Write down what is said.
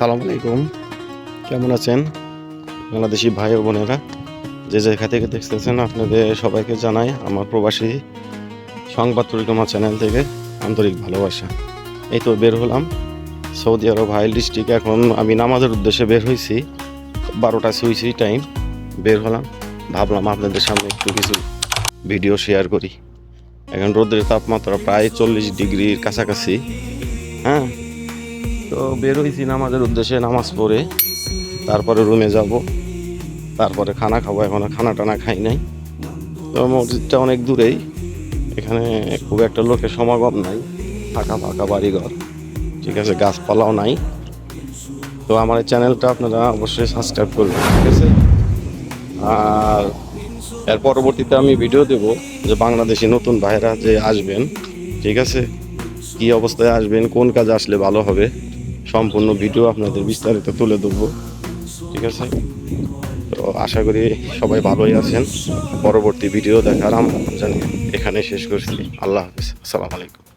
আসসালামু আলাইকুম। কেমন আছেন? বাংলাদেশি ভাই ও বোনেরা, যে যেখান থেকে দেখতেছেন আপনাদের সবাইকে জানাই আমার প্রবাসী সংবাদ পরিক্রমা চ্যানেল থেকে আন্তরিক ভালোবাসা। এই তো বের হলাম। সৌদি আরব হাইল ডিস্ট্রিক্ট, এখন আমি নামাজের উদ্দেশ্যে বের হয়েছি বারোটা সুইসি টাইম বের হলাম। ভাবলাম আপনাদের সামনে একটু কিছু ভিডিও শেয়ার করি। এখন রোদের তাপমাত্রা প্রায় চল্লিশ ডিগ্রির কাছাকাছি হ্যাঁ? তো বের হয়েছি নামাজের উদ্দেশ্যে, নামাজ পড়ে তারপরে রুমে যাব। তারপরে খানা খাব, এখনও খানা টানা খাই নাই। তো মসজিদটা অনেক দূরেই। এখানে খুব একটা লোকের সমাগম নাই। ফাঁকা ফাঁকা বাড়িঘর। ঠিক আছে, গাছপালাও নাই। তো আমার চ্যানেলটা আপনারা অবশ্যই সাবস্ক্রাইব করবেন, ঠিক আছে? আর এর পরবর্তীতে আমি ভিডিও দেব যে বাংলাদেশি নতুন ভাইরা যে আসবেন, ঠিক আছে? কি অবস্থায় আসবেন, কোন কাজে আসলে ভালো হবে? সম্পূর্ণ ভিডিও আপনাদের বিস্তারিত তুলে ধরবো। ঠিক আছে? তো আশা করি সবাই ভালোই আছেন। পরবর্তী ভিডিও দেখার জানিয়ে এখানে শেষ করছি। আল্লাহ হাফিজ। আসসালামু আলাইকুম।